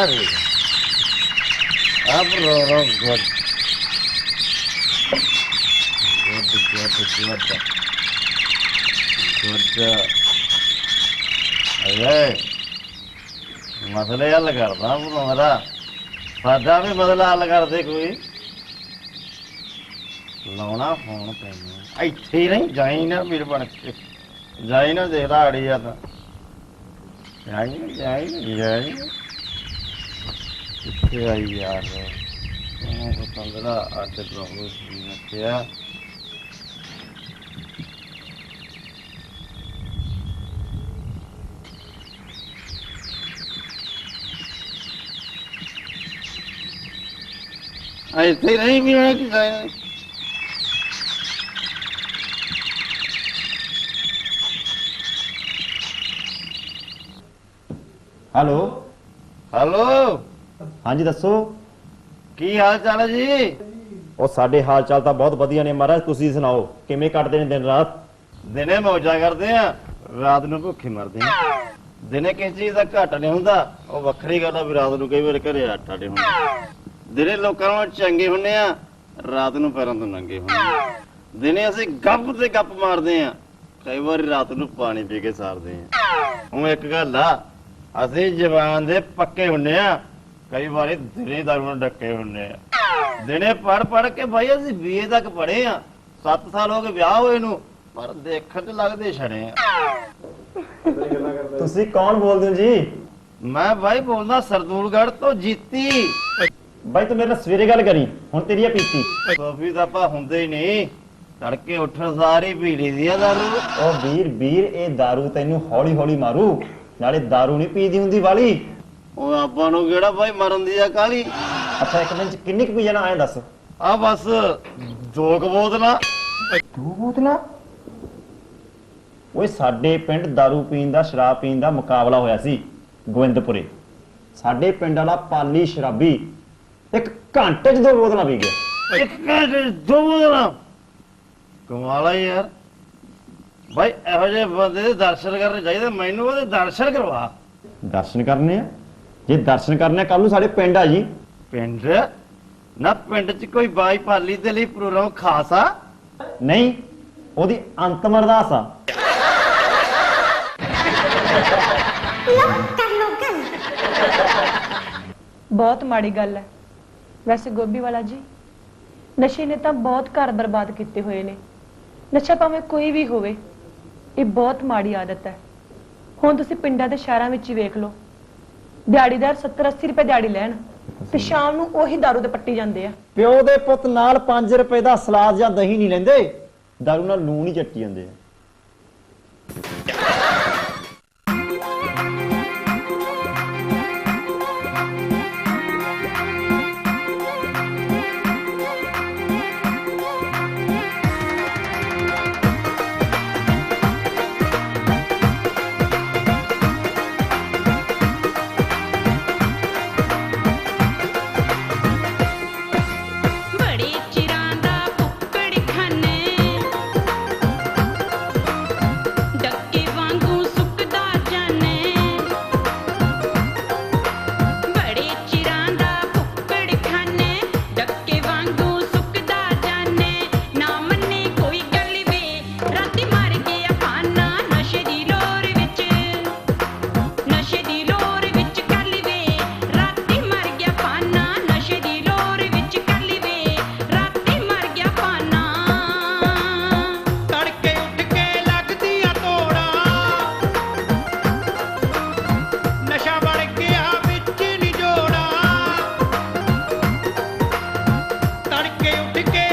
Very good. Abro, ro, good. Good, good, good. Good. ਅਰੇ ਮਸਲੇ ਹੱਲ ਕਰਦਾ ਉਹ ਮੇਰਾ ਸਾਡਾ ਵੀ ਮਸਲਾ ਹੱਲ ਕਰਦੇ ਕੋਈ ਲਾਉਣਾ ਫੋਨ ਪੈਣਾ ਇੱਥੇ ਹੀ ਨਹੀਂ ਜਾਈ ਨਾ ਵੀਰ ਬਣ ਕੇ ਜਾਈ ਨਾ ਦੇਖਦਾ ਅੜੀ ਆ ਤਾਂ ਜਾਈ ਨਾ ਜਾਈ ਨਾ ਜਾਈ ਨਾ। ਕਿੱਥੇ ਆਈ ਯਾਰ ਉਹ ਪਤੰਗੜਾ ਅੱਡ ਰਹੋ ਸੀ ਨੱਤਿਆ ਇੱਥੇ ਨਹੀਂ ਵੀ ਹੋਣਾ ਕਿ ਜਾਈ ਹੈਲੋ ਹੈਲੋ ਹਾਂਜੀ ਦੱਸੋ। ਕੀ ਹਾਲ ਚਾਲ ਹੈ ਜੀ? ਉਹ ਸਾਡੇ ਹਾਲ ਚਾਲ ਤਾਂ ਬਹੁਤ ਵਧੀਆ ਨੇ ਮਹਾਰਾਜ ਤੁਸੀਂ ਸੁਣਾਓ ਕਿਵੇਂ ਕੱਟਦੇ ਨੇ ਦਿਨ ਰਾਤ? ਦਿਨੇ ਮੌਜਾਂ ਕਰਦੇ ਆ ਰਾਤ ਨੂੰ ਭੁੱਖੇ ਮਰਦੇ ਆ। ਦਿਨੇ ਕਿਸੇ ਚੀਜ਼ ਦਾ ਘਾਟਾ ਨਹੀਂ ਹੁੰਦਾ ਉਹ ਵੱਖਰੀ ਗੱਲ ਆ ਵੀ ਰਾਤ ਨੂੰ ਕਈ ਵਾਰ ਘਰੇ ਆਟਾ ਨਹੀਂ ਹੁੰਦਾ। ਦਿਨੇ ਲੋਕਾਂ ਨੂੰ ਚੰਗੇ ਹੁੰਨੇ ਆ ਰਾਤ ਨੂੰ ਪੈਰਾਂ ਤੋਂ ਨੰਗੇ ਹੁੰਨੇ ਆ। ਦਿਨੇ ਅਸੀਂ ਗੱਪ ਤੇ ਗੱਪ ਮਾਰਦੇ ਆ ਕਈ ਵਾਰੀ ਰਾਤ ਨੂੰ ਪਾਣੀ ਪੀ ਕੇ ਸਾਰਦੇ ਆ। ਹੁਣ ਇੱਕ ਗੱਲ ਆ ਅਸੀਂ ਜਵਾਨ ਦੇ ਪੱਕੇ ਹੁੰਨੇ ਆ ਕਈ ਵਾਰੀ ਦਿਨੇ ਦਰਮਨ ਡੱਕੇ ਹੁੰਨੇ ਆ। ਦਿਨੇ ਪੜ ਪੜ ਕੇ ਭਾਈ ਅਸੀਂ ਬੀਏ ਤੱਕ ਪੜੇ ਆ। 7 ਸਾਲ ਹੋ ਗਏ ਵਿਆਹ ਹੋਏ ਨੂੰ ਪਰ ਦੇਖਣ ਤੇ ਲੱਗਦੇ ਛੜੇ ਆ। ਤੁਸੀਂ ਕੌਣ ਬੋਲਦੇ ਹੋ ਜੀ? ਮੈਂ ਭਾਈ ਬੋਲਦਾ ਸਰਦੂਲਗੜ ਤੋਂ ਜੀਤੀ। ਭਾਈ ਤੂੰ ਮੇਰੇ ਨਾਲ ਸਵੇਰੇ ਗੱਲ ਕਰੀ ਹੁਣ ਤੇਰੀ ਆ ਪੀਤੀ। ਕਾਫੀ ਤਾਂ ਆਪਾਂ ਹੁੰਦੇ ਹੀ ਨਹੀਂ। ਤੜਕੇ ਉੱਠਣ ਸਾਰੀ ਪੀ ਦੀ ਆ ਦਾਰੂ। ਉਹ ਵੀਰ ਵੀਰ ਇਹ ਦਾਰੂ ਤੈਨੂੰ ਹੌਲੀ ਹੌਲੀ ਮਾਰੂ। ਨਾਲੇ ਦਾਰੂ ਨਹੀਂ ਪੀਦੀ ਹੁੰਦੀ ਵਾਲੀ। ਉਹ ਆਪਾਂ ਨੂੰ ਕਿਹੜਾ ਭਾਈ ਮਰਨ ਦੀ ਆ ਕਾਲੀ ਅੱਛਾ ਇੱਕ ਦਿਨ ਚ ਕਿੰਨੀ ਕੁ ਪੀ ਜਾਣਾ ਐਂ ਦੱਸ? ਆ ਬਸ ਦੋ ਕੁ ਬੋਤਲਾਂ ਦੋ ਬੋਤਲਾਂ ਓਏ ਸਾਡੇ ਪਿੰਡ दारू ਪੀਣ ਦਾ ਸ਼ਰਾਬ ਪੀਣ ਦਾ ਮੁਕਾਬਲਾ ਹੋਇਆ ਸੀ ਗੋਇੰਦਪੁਰੇ ਸਾਡੇ ਪਿੰਡ ਵਾਲਾ ਪਾਲੀ ਸ਼ਰਾਬੀ ਇੱਕ ਘੰਟੇ 'ਚ ਦੋ ਬੋਤਲਾਂ ਪੀ ਗਿਆ। ਇੱਕ ਘੰਟੇ 'ਚ ਦੋ ਬੋਤਲਾਂ? ਕਮਾਲ ਯਾਰ। ਭਾਈ ਇਹੋ ਜਿਹੇ ਬੰਦੇ ਦੇ ਦਰਸ਼ਨ ਕਰਨੇ ਚਾਹੀਦੇ। ਮੈਨੂੰ ਉਹਦੇ ਦਰਸ਼ਨ ਕਰਵਾ। ਦਰਸ਼ਨ ਕਰਨੇ ਆ? ਜੇ ਦਰਸ਼ਨ ਕਰਨੇ ਕੱਲ ਨੂੰ ਸਾਡੇ ਪਿੰਡ ਆ ਜੀ। ਪਿੰਡ? ਨਾ ਪਿੰਡ 'ਚ ਕੋਈ ਬਾਈ ਪਾਲੀ ਦੇ ਲਈ ਪ੍ਰੋਗਰਾਮ ਖਾਸ ਆ? ਨਹੀਂ ਉਹਦੀ ਅੰਤਮ ਅਰਦਾਸ ਆ। ਬਹੁਤ ਮਾੜੀ ਗੱਲ ਹੈ। ਵੈਸੇ ਗੋਭੀ ਵਾਲਾ ਜੀ ਨਸ਼ੇ ਨੇ ਤਾਂ ਬਹੁਤ ਘਰ ਬਰਬਾਦ ਕੀਤੇ ਹੋਏ ਨੇ। ਨਸ਼ਾ ਭਾਵੇਂ ਕੋਈ ਵੀ ਹੋਵੇ ਇਹ ਬਹੁਤ ਮਾੜੀ ਆਦਤ ਹੈ। ਹੁਣ ਤੁਸੀਂ ਪਿੰਡਾਂ ਤੇ ਸ਼ਹਿਰਾਂ ਵਿੱਚ ਹੀ ਵੇਖ ਲਓ। ਦਿਹਾੜੀਦਾਰ 70 80 ਰੁਪਏ ਦਿਹਾੜੀ ਲੈਣ। ਤੇ ਸ਼ਾਮ ਨੂੰ ਉਹੀ ਦਾਰੂ ਦੇ ਪੱਟੀ ਜਾਂਦੇ ਆ। ਪਿਓ ਦੇ ਪੁੱਤ ਨਾਲ 5 ਰੁਪਏ ਦਾ ਸਲਾਦ ਜਾਂ ਦਹੀਂ ਨਹੀਂ ਲੈਂਦੇ। ਦਾਰੂ ਨਾਲ ਲੂਣ ਹੀ ਚੱਟੀ ਜਾਂਦੇ ਆ। ticket.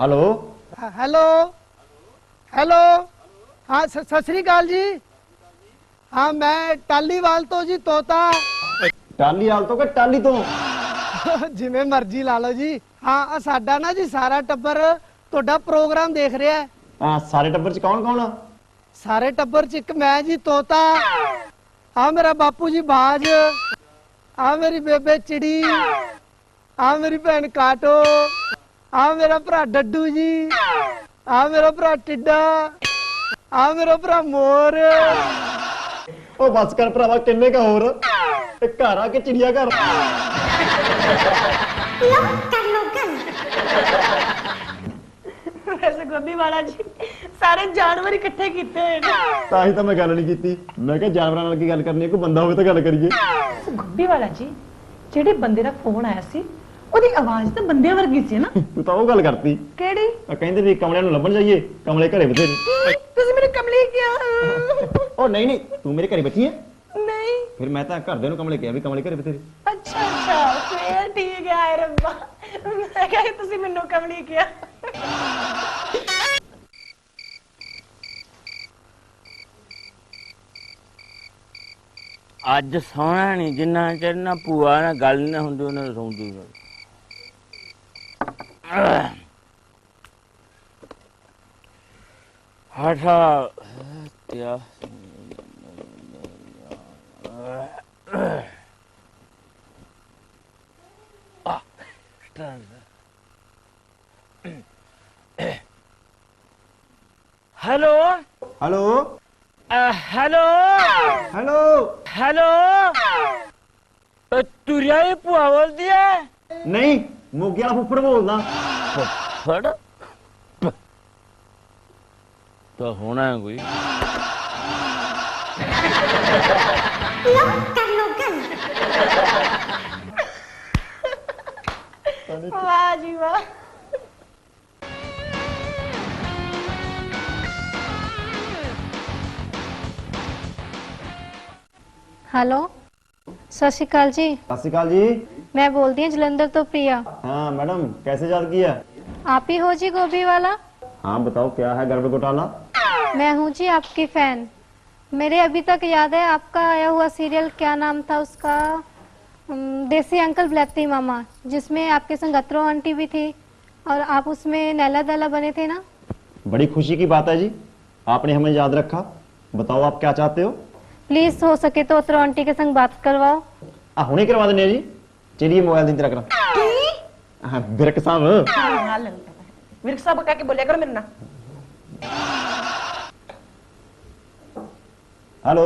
ਹੈਲੋ ਹੈਲੋ ਹੈਲੋ ਹਾਂ ਸ- ਸਤਿ ਸ੍ਰੀ ਅਕਾਲ ਜੀ। ਹਾਂ ਮੈਂ ਟਾਲੀਵਾਲ ਤੋਂ ਜੀ ਤੋਤਾ ਟਾਲੀ ਹਾਲ ਤੋਂ ਕਿ ਟਾਲੀ ਤੋਂ? ਜਿਵੇਂ ਮਰਜ਼ੀ ਲਾ ਲਓ ਜੀ। ਹਾਂ ਆਹ ਸਾਡਾ ਨਾ ਜੀ ਸਾਰਾ ਟੱਬਰ ਤੁਹਾਡਾ ਪ੍ਰੋਗਰਾਮ ਦੇਖ ਰਿਹਾ ਹੈ। ਹਾਂ ਸਾਰੇ ਟੱਬਰ ਚ ਕੌਣ ਕੌਣ ਆ? ਸਾਰੇ ਟੱਬਰ ਚ ਇੱਕ ਮੈਂ ਜੀ ਤੋਤਾ ਆ ਮੇਰਾ ਬਾਪੂ ਜੀ ਬਾਜ। ਆ ਮੇਰੀ ਬੇਬੇ ਚਿੜੀ। ਆ ਮੇਰੀ ਭੈਣ ਕਾਟੋ। ਆ ਮੇਰਾ ਭਰਾ ਡੱਡੂ ਜੀ। ਆ ਮੇਰਾ ਭਰਾ ਟਿੱਡਾ। ਆ ਮੇਰਾ ਭਰਾ ਮੋਰ। ਉਹ ਬਸ ਕਰ ਭਰਾਵਾ ਕਿੰਨੇ ਕਾ ਹੋਰ? ਇਹ ਘਰ ਆ ਕੇ ਚਿੜੀਆ ਘਰ। ਵੈਸੇ ਗੋਭੀ ਵਾਲਾ ਜੀ ਸਾਰੇ ਜਾਨਵਰ ਇਕੱਠੇ ਕੀਤੇ ਹੋਏ ਨੇ। ਤਾਂ ਹੀ ਤਾਂ ਮੈਂ ਗੱਲ ਨਹੀਂ ਕੀਤੀ। ਮੈਂ ਕਿਹਾ ਜਾਨਵਰਾਂ ਨਾਲ ਕੀ ਗੱਲ ਕਰਨੀ ਹੈ? ਕੋਈ ਬੰਦਾ ਹੋਵੇ ਤਾਂ ਗੱਲ ਕਰੀਏ। ਗੋਭੀ ਵਾਲਾ ਜੀ ਜਿਹੜੇ ਬੰਦੇ ਦਾ ਫੋਨ ਆਇਆ ਸੀ ਉਹਦੀ ਆਵਾਜ਼ ਤਾਂ ਬੰਦਿਆਂ ਵਰਗੀ ਸੀ ਨਾ। ਤੂੰ ਤਾਂ ਉਹ ਗੱਲ ਕਰਤੀ। ਕਿਹੜੀ? ਆ ਕਹਿੰਦੇ ਵੀ ਕਮਲਿਆਂ ਨੂੰ ਲੱਭਣ ਜਾਈਏ ਕਮਲੇ ਘਰੇ ਬਥੇਰੇ ਤੁਸੀਂ ਮੇਰੇ ਕਮਲੀ ਕਿਹਾ ਉਹ ਨਹੀਂ ਨਹੀਂ ਤੂੰ ਮੇਰੇ ਘਰੇ ਬੈਠੀ ਹੈ ਨਹੀਂ। ਫਿਰ ਮੈਂ ਤਾਂ ਘਰਦਿਆਂ ਨੂੰ ਕਮਲੇ ਕਿਹਾ ਵੀ ਕਮਲੇ ਘਰੇ ਬਥੇਰੇ ਅੱਛਾ ਅੱਛਾ ਫੇਰ ਠੀਕ ਹੈ ਆਏ ਰੱਬਾ। ਮੈਂ ਕਿਹਾ ਕਿ ਤੁਸੀਂ ਮੈਨੂੰ ਕਮਲੀ ਕਿਹਾ। ਅੱਜ ਸੌਣਾ ਨਹੀਂ ਜਿੰਨਾ ਚਿਰ ਨਾ ਭੂਆ ਨਾਲ ਗੱਲ ਨਾ ਹੁੰਦੀ ਉਹਨਾਂ ਨੂੰ ਸੌਂਦੀ ਨਹੀਂ ਹਠਾ ਤਿਆ hello hello hello hello hello ਤੁਰਿਆ ਹੀ ਭੂਆ ਬੋਲਦੀ ਹੈ ਨਹੀਂ ਮੋਗੇ ਵਾਲਾ ਫੁੱਫੜ ਬੋਲਦਾ। ਫੜ। ਤਾਂ ਹੋਣਾ ਹੈ ਕੋਈ। ਵਾਹ ਜੀ ਵਾਹ। ਹੈਲੋ? जी। जी। मैं जलंधर तो प्रिया। हाँ मैडम कैसे याद किया? आप ही हो जी गोभी वाला? हाँ बताओ क्या है गर्भ घोटाला? मैं हूँ जी आपकी फ़ैन। मेरे अभी तक याद है आपका आया हुआ सीरियल क्या नाम था उसका? देसी अंकल ब्लैपती मामा जिसमें आपके संग गत्रो आंटी भी थी और आप उसमें नैला दैला बने थे ना? बड़ी खुशी की बात है जी। आपने हमें याद रखा। बताओ आप क्या चाहते हो? प्लीज हो सके तो अत्रो आंटी के संग बात करवाओ आ हुने करवा देने जी चलिए मोबाइल दिन तेरा करा हाँ बिरक साहब ਹਾਂ ਲੈ ਵਿਰਕ ਸਾਹਿਬ ਕਹਿ ਕੇ ਬੋਲਿਆ ਕਰੋ ਮੇਰੇ ਨਾਲ हेलो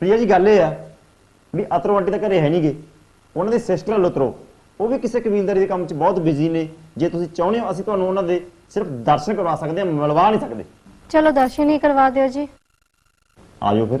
ਪ੍ਰਿਆ ਜੀ ਗੱਲ ਇਹ ਆ ਵੀ ਅਤਰੋ ਆਂਟੀ ਤਾਂ ਘਰੇ ਹੈ ਨਹੀਂਗੇ ਉਹਨਾਂ ਦੇ ਸਿਸਟਰ ਲੁਤਰੋ ਉਹ ਵੀ ਕਿਸੇ ਕਬੀਲਦਾਰੀ ਦੇ ਕੰਮ 'ਚ ਬਹੁਤ ਬਿਜ਼ੀ ਨੇ। ਜੇ ਤੁਸੀਂ ਚਾਹੁੰਦੇ ਹੋ ਅਸੀਂ ਤੁਹਾਨੂੰ ਉਹਨਾਂ ਦੇ ਸਿਰਫ ਦਰਸ਼ਨ ਕਰਵਾ ਸਕਦੇ ਹਾਂ ਮਿਲਵਾ ਨਹੀਂ ਸਕਦੇ। ਚਲੋ ਦਰਸ਼ਨ ਹੀ ਕਰਵਾ ਦਿਓ ਜੀ। ਆਜੋ ਫਿਰ।